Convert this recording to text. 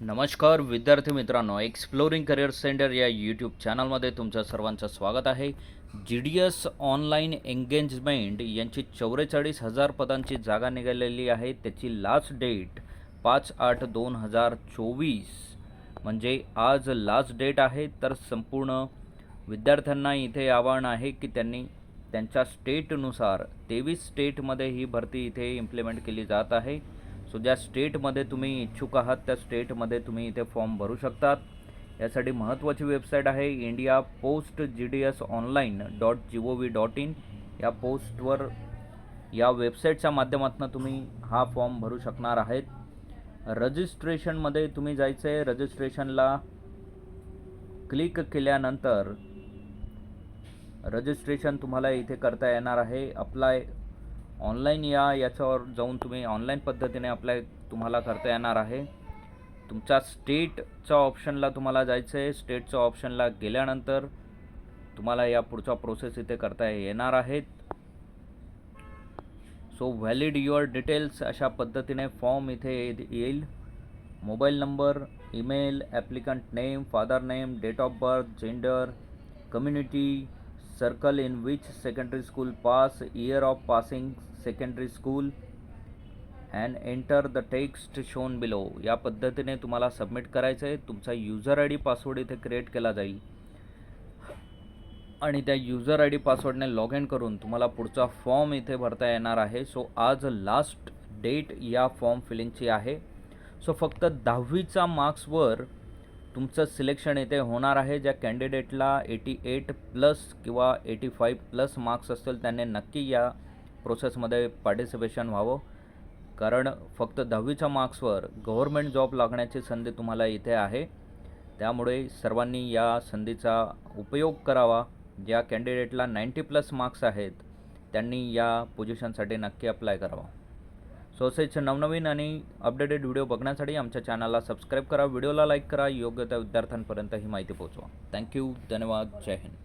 नमस्कार विद्यार्थी मित्रांनो. एक्सप्लोरिंग करिअर सेंटर या यूट्यूब चॅनलमध्ये तुमचं सर्वांचं स्वागत आहे. G D S online engagement यांची चौवेचाळीस हजार पदांची जागा निघालेली आहे. त्याची लास्ट डेट पाच आठ दोन हजार चोवीस म्हणजे आज लास्ट डेट आहे. तर संपूर्ण विद्यार्थ्यांना इथे आव्हान आहे की त्यांनी त्यांच्या स्टेटनुसार तेवीस स्टेटमध्ये ही भरती इथे इम्प्लिमेंट केली जात आहे. सो ज्या स्टेटमध्ये तुम्ही इच्छुक आहात त्या स्टेटमध्ये तुम्ही इथे फॉर्म भरू शकतात. यासाठी महत्त्वाची वेबसाईट आहे India post G D S online dot G O V dot in या पोस्टवर या वेबसाईटच्या माध्यमातून तुम्ही हा फॉर्म भरू शकणार आहेत. रजिस्ट्रेशनमध्ये तुम्ही जायचं आहे रजिस्ट्रेशनला क्लिक केल्यानंतर रजिस्ट्रेशन तुम्हाला इथे करता येणार आहे. अप्लाय ऑनलाईन या याच्यावर जाऊन तुम्ही ऑनलाईन पद्धतीने अप्लाय तुम्हाला करता येणार आहे. तुमच्या स्टेटच्या ऑप्शनला तुम्हाला जायचं आहे स्टेटच्या ऑप्शनला गेल्यानंतर तुम्हाला या पुढचा प्रोसेस इथे करता येणार आहेत सो व्हॅलिड युअर डिटेल्स अशा पद्धतीने फॉर्म इथे येईल. Mobile number email applicant name father name date of birth gender community circle in which secondary school pass year of passing secondary school and enter the text shown below या पद्धतीने तुम्हाला submit करायचं आहे. तुमचा user I D password इथे create केला जाईल. आणि त्या युजर आय डी पासवर्डने लॉग इन करून तुम्हाला पुढचा फॉर्म इथे भरता येणार आहे. सो आज लास्ट डेट या फॉर्म फिलिंगची आहे. सो फक्त दहावीचा मार्क्सवर तुमचं सिलेक्शन इथे होणार आहे. ज्या कॅन्डिडेटला एटी एट प्लस किंवा एटी फाईव्ह प्लस मार्क्स असतील त्यांनी नक्की या प्रोसेसमध्ये पार्टिसिपेशन व्हावं. कारण फक्त दहावीच्या मार्क्सवर गव्हर्मेंट जॉब लागण्याची संधी तुम्हाला इथे आहे. त्यामुळे सर्वांनी या संधीचा उपयोग करावा. ज्या कॅन्डिडेटला नाईंटी प्लस मार्क्स आहेत त्यांनी या पोझिशनसाठी नक्की अप्लाय करावा. सो असेच नवनवीन आणि अपडेटेड व्हिडिओ बघण्यासाठी आमच्या चॅनलला सबस्क्राईब करा. व्हिडिओला लाईक करा. योग्य त्या विद्यार्थ्यांपर्यंत ही माहिती पोहोचवा. थँक्यू धन्यवाद. जय हिंद.